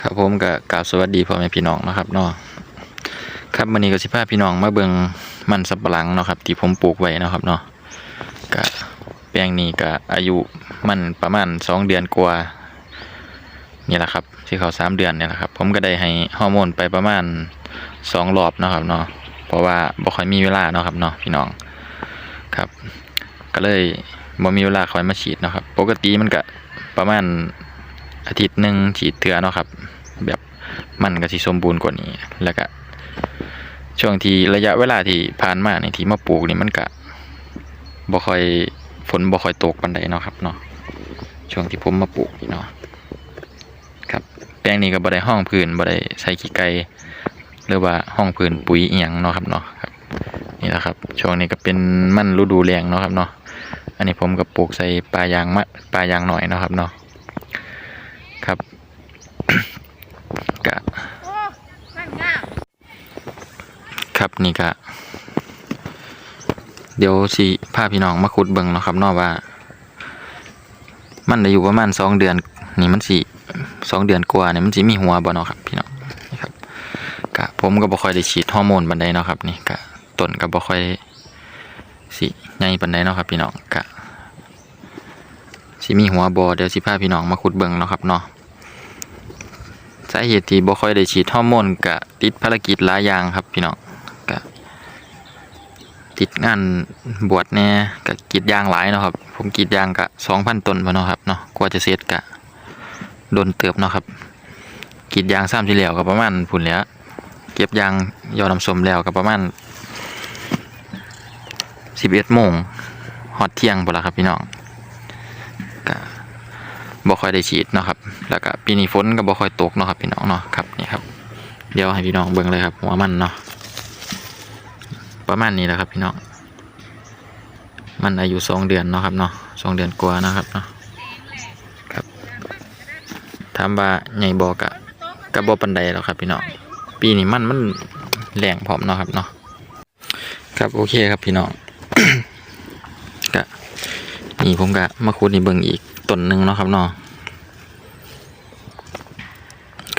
ครับผมกับกราบสวัสดีพ่อแม่พี่น้องนะครับเนาะครับวันนี้ก็สิพาพี่น้องมาเบิ่งมันสับปะหลังเนาะครับที่ผมปลูกไว้นะครับเนาะก็แปลงนี้ก็อายุมันประมาณสองเดือนกว่านี่แหละครับที่เขาสามเดือนเนี่ยแหละครับ ผมก็ได้ให้ฮอร์โมนไปประมาณสองรอบนะครับเนาะเพราะว่าบ่ค่อยมีเวลาเนาะครับเนาะพี่น้องครับ ก็เลยบ่มีเวลาคอยมาฉีดนะครับ ปกติมันก็ประมาณ อาทิตย์หนึ่งฉีดเทือเนาะครับ แบบมันก็สิสมบูรณ์กว่านี้ แล้วก็ช่วงที่ระยะเวลาที่ผ่านมาในที่มาปลูกนี่มันก็บ่ค่อยฝนบ่ค่อยตกปานใดเนาะครับเนาะช่วงที่ผมมาปลูกนี่เนาะครับแปลงนี้ก็บ่ได้ห้องพื้นบ่ได้ใส่ขี้ไก่หรือว่าห้องพื้นปุ๋ยอีหยังเนาะครับเนาะครับนี่แหละครับช่วงนี้ก็เป็นมันฤดูแล้งเนาะครับเนาะอันนี้ผมก็ปลูกใส่ปลายางมะปลายางหน่อยเนาะครับเนาะ ครับกะครับนี่กะ เดี๋ยวสิพาพี่น้องมาขุดเบิ่งเนาะครับนอกว่า มันได้อยู่ประมาณสองเดือน นี่มันสิสองเดือนกว่าเนี่ยมันสิมีหัวบ่เนาะครับพี่น้องนี่ครับกะผมก็บ่ค่อยได้ฉีดฮอร์โมนปานใดเนาะครับ นี่กะต้นก็บ่ค่อยสิใหญ่ปานใดเนาะครับ พี่น้องกะสิมีหัวบ่เดี๋ยวสิพาพี่น้องมาขุดเบิ่งเนาะครับเนาะ สาเหตุที่บ่ค่อยได้ฉีดฮอร์โมนกะติดภารกิจหลายอย่างครับพี่น้องกะติดงานบวชแน่กะกีดยางหลายเนาะครับ ผมกีดยางกะสองพันต้นพอเนาะครับเนาะกว่าจะเสร็จกะโดนเติบเนาะครับกีดยางซ้ำที่แล้วก็ประมาณพุ่นแหล้วเก็บยางยอดน้ำสมแล้วก็ประมาณสิบเอ็ดโมงฮอดเที่ยงพอละครับพี่น้อง บ่ค่อยได้ฉีดเนาะครับ แล้วก็ปีนี้ฝนก็บ่ค่อยตกเนาะครับพี่น้องเนาะครับนี่ครับเดี๋ยวให้พี่น้องเบิ่งเลยครับหัวมันเนาะประมาณนี้แหละครับพี่น้องมันอายุสองเดือนเนาะครับเนาะสองเดือนกว่านะครับเนาะครับถามว่าใหญ่บ่กะกะบ่ปานใดหรอกครับพี่น้องปีนี้มันมันแรงพร้อมเนาะครับเนาะครับโอเคครับพี่น้องกะนี่ผมกะมาคุดนี่เบิ่งอีกต้นหนึ่งเนาะครับเนาะ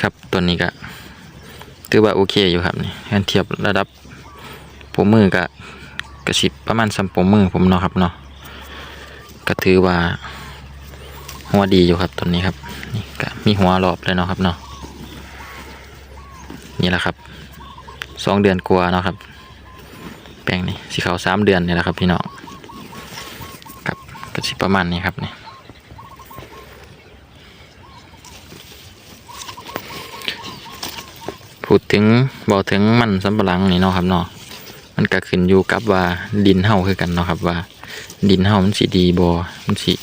ครับ ต้นนี้ก็ถือว่าโอเคอยู่ครับนี่ถ้าเทียบระดับผมมือกับกระสิบประมาณสัมผมมือผมเนาะครับเนาะก็ถือว่าหัวดีอยู่ครับต้นนี้ครับนี่ก็มีหัวรอบเลยเนาะครับเนาะนี่แหละครับสองเดือนกว่าเนาะครับ แปลงนี้สีขาวสามเดือนนี่แหละครับพี่น้องครับก็สิประมาณนี้ครับนี่ พูดถึงบอกถึงมันสำปะหลังนี่เนาะครับเนาะมันก็ขึ้นอยู่กับว่าดินเฮาคือกันเนาะครับว่า ดินเฮามันสิดีบ่มันสิ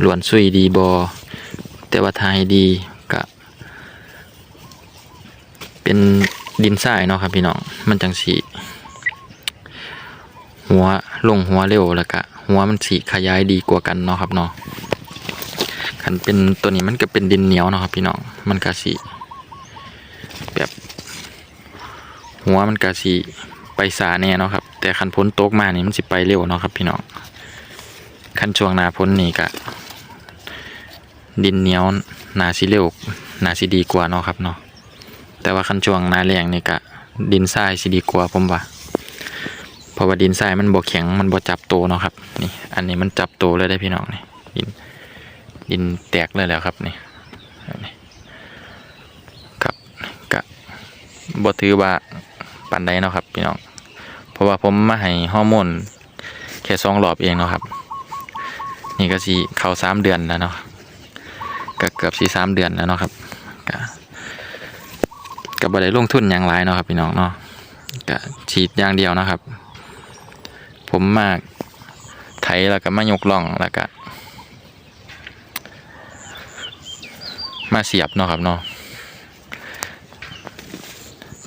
หลวนซุยดีบ่แต่ว่าทายดีก็เป็นดินทรายเนาะครับพี่น้องมันจังสิหัวลงหัวเร็วแล้วก็หัวมันสิขยายดีกว่ากันเนาะครับเนาะ คันเป็นตัวนี้มันก็เป็นดินเหนียวเนาะครับพี่น้องมันกะสีแบบหัวมันกะสีไปสาแน่เนาะครับ แต่คันพ้นโต๊กมานี่มันสิไปเร็วเนาะครับพี่น้องคันช่วงนาพ้นนี่กะดินเหนียวนาสิเร็วนาสิดีกว่าเนาะครับเนาะแต่ว่าคันช่วงนาแรงนี่กะดินทรายสิดีกว่าผมว่าเพราะว่าดินทรายมันบ่แข็งมันบ่จับโตเนาะครับนี่อันนี้มันจับโตเลยได้พี่น้องนี่ดิน ดินแตกเลยแล้วครับนี่ครับกะบ่ถือว่าปันใดเนาะครับพี่น้องเพราะว่าผมมาให้ฮอร์โมนแค่สองรอบเองเนาะครับ นี่ก็สิเข้าสามเดือนแล้วเนาะก็เกือบสี่สามเดือนแล้วเนาะครับก็ก็บ่ได้ลงทุนอย่างไรเนาะครับพี่น้องเนาะก็ฉีดอย่างเดียวนะครับ ผมมาไถแล้วก็มายกล่องแล้วก็ มาเสียบเนาะครับเนาะ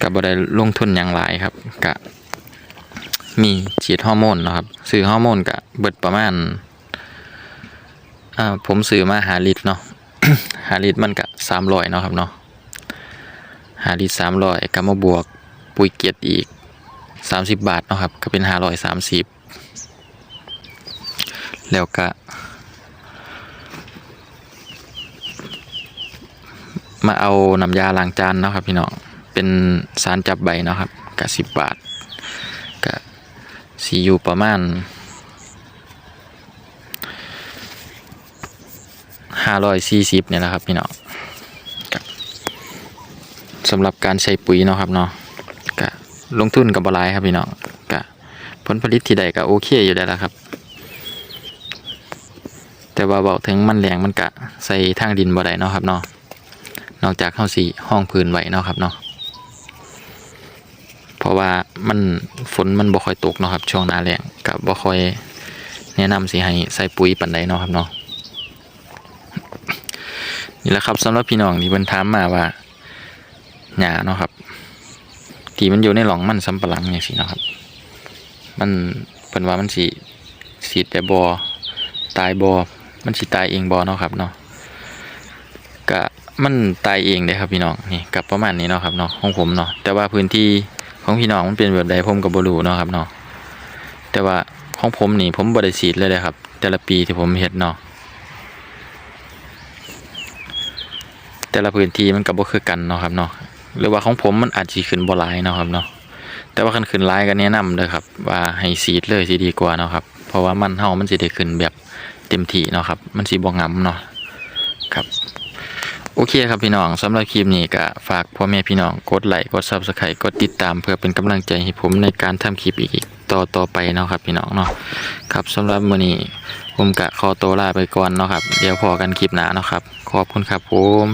กับ่ได้ลงทุนอย่างหลายครับกะมีฉีดฮอร์โมนเนาะครับซื้อฮอร์โมนกะเบิดประมาณอ่าผมซื้อมาหาลิตรเนาะหาลิตรมันกะสามร้อยเนาะครับเนาะหาลิตรสามร้อยก็มาบวกปุ๋ยเกียรอีกสามสิบบาทเนาะครับก็เป็นห้าร้อยสามสิบแล้วก็ มาเอาน้ำยาล้างจานเนาะครับพี่น้องเป็นสารจับใบเนาะครับกะสิบบาทกะสีอยู่ประมาณห้าร้อยสี่สิบเนี่ยแหละครับพี่น้องกะสำหรับการใช้ปุ๋ยเนาะครับเนาะกะลงทุนกับบลายครับพี่น้องกะผลผลิตที่ใดก็โอเคอยู่แล้วละครับ แต่ว่าเบาถึงมันแรงมันกะใส่ทางดินบ่ได้เนาะครับเนาะ นอกจากเข้าสีห้องพื้นไว้เนาะครับเนาะเพราะว่ามันฝนมันบ่ค่อยตกเนาะครับ ช่วงหน้าแล้งก็บ่ค่อยแนะนำสิให้ใส่ปุ๋ยปานใดเนาะครับเนาะนี่แหละครับสำหรับพี่น้องที่เพิ่นถามมาว่าหญ้าเนาะครับ ที่มันอยู่ในหลองมันสำปะหลังจังซี่เนาะครับ มันเพิ่นว่ามันสิสีแต่บ่ตายบ่มันสิตายเองบ่เนาะครับเนาะก็ มันตายเองเด้ครับพี่น้องนี่กับประมาณนี้เนาะครับเนาะของผมเนาะแต่ว่าพื้นที่ของพี่น้องมันเป็นแบบใดผมก็บ่รู้เนาะครับเนาะแต่ว่าของผมนี่ผมบ่ได้ฉีดเลยเลยครับ แต่ละปีที่ผมเฮ็ดเนาะแต่ละพื้นที่มันก็บ่คือกันเนาะครับเนาะหรือว่าของผมมันอาจสิขึ้นบ่หลายเนาะครับเนาะแต่ว่าคันขึ้นหลายก็แนะนำเด้อครับ ว่าให้ฉีดเลยสิดีกว่าเนาะครับเพราะว่ามันเฮามันสิได้ขึ้นแบบเต็มที่เนาะครับ มันสิบ่งํเนาะครับ โอเคครับพี่น้องสำหรับคลิปนี้ก็ฝากพ่อแม่พี่น้องกดไลค์กดซับสไครต์กดติดตามเพื่อเป็นกำลังใจให้ผมในการทำคลิปอีกต่อต่อไปเนาะครับพี่น้องเนาะครับสำหรับมื้อนี้ผมกะขอตัวลาไปก่อนเนาะครับเดี๋ยวพอกันคลิปหน้าเนาะครับขอบคุณครับผม